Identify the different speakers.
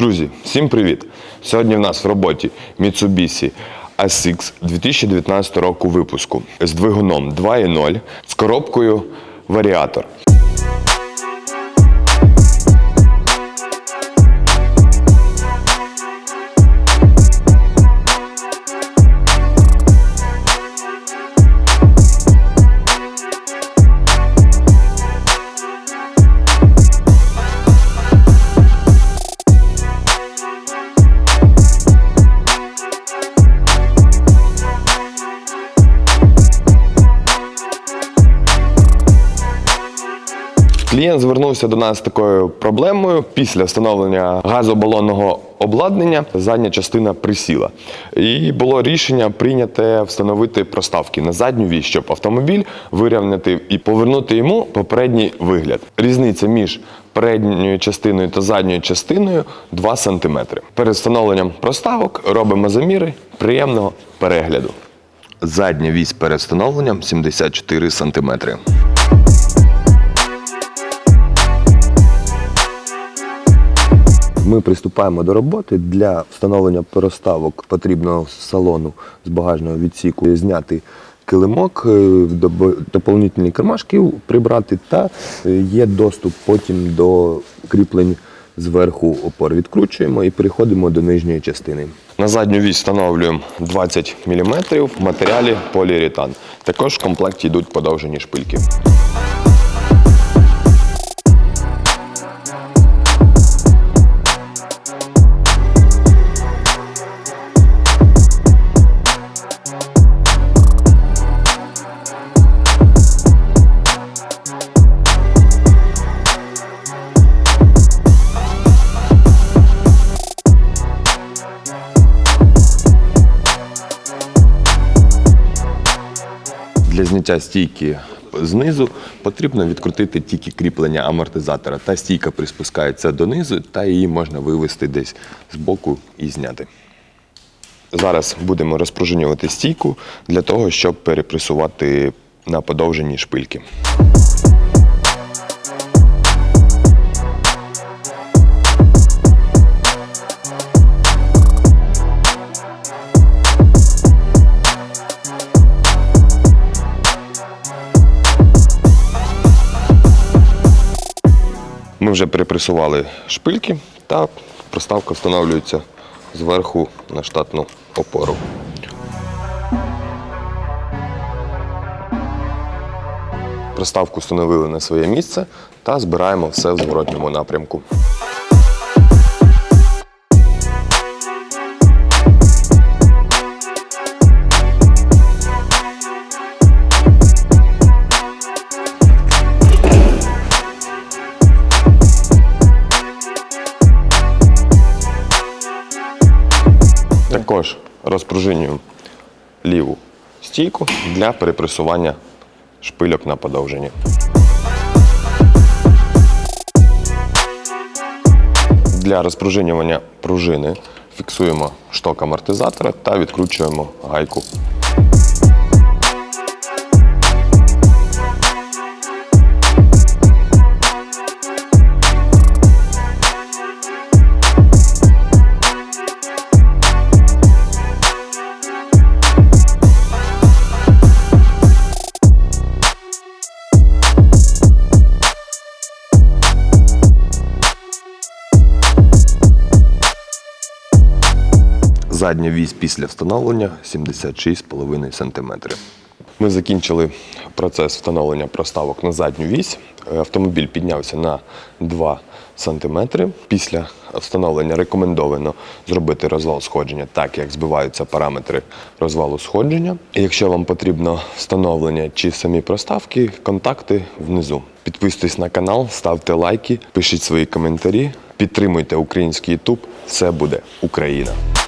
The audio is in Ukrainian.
Speaker 1: Друзі, всім привіт! Сьогодні в нас в роботі Mitsubishi ASX 2019 року випуску з двигуном 2.0 з коробкою варіатор. Клієнт звернувся до нас з такою проблемою. Після встановлення газобалонного обладнання задня частина присіла. І було рішення прийняте встановити проставки на задню вісь, щоб автомобіль вирівняти і повернути йому попередній вигляд. Різниця між передньою частиною та задньою частиною 2 см. Перед встановленням проставок робимо заміри приємного перегляду. Задня вісь перед встановленням 74 см. Ми приступаємо до роботи. Для встановлення переставок потрібно з салону з багажного відсіку зняти килимок, е, доповнительні кармашки прибрати, та е, є доступ потім до кріплень зверху опор. Відкручуємо і переходимо до нижньої частини. На задню вісь встановлюємо 20 мм в матеріалі поліуретан. Також в комплекті йдуть подовжені шпильки. Для зняття стійки знизу потрібно відкрутити тільки кріплення амортизатора. Та стійка приспускається донизу, та її можна вивести десь з боку і зняти. Зараз будемо розпружинювати стійку для того, щоб перепресувати на подовжені шпильки. Ми вже перепресували шпильки та проставка встановлюється зверху на штатну опору. Проставку встановили на своє місце та збираємо все в зворотньому напрямку. Розпружинюємо ліву стійку для перепресування шпильок на подовженні. Для розпружинювання пружини фіксуємо шток амортизатора та відкручуємо гайку. Задня вісь після встановлення 76,5 см. Ми закінчили процес встановлення проставок на задню вісь. Е, Автомобіль піднявся на 2 см. Після встановлення рекомендовано зробити розвал сходження так, як збиваються параметри розвалу сходження. І якщо вам потрібно встановлення чи самі проставки, контакти внизу. Підписуйтесь на канал, ставте лайки, пишіть свої коментарі, підтримуйте український YouTube. Все буде Україна!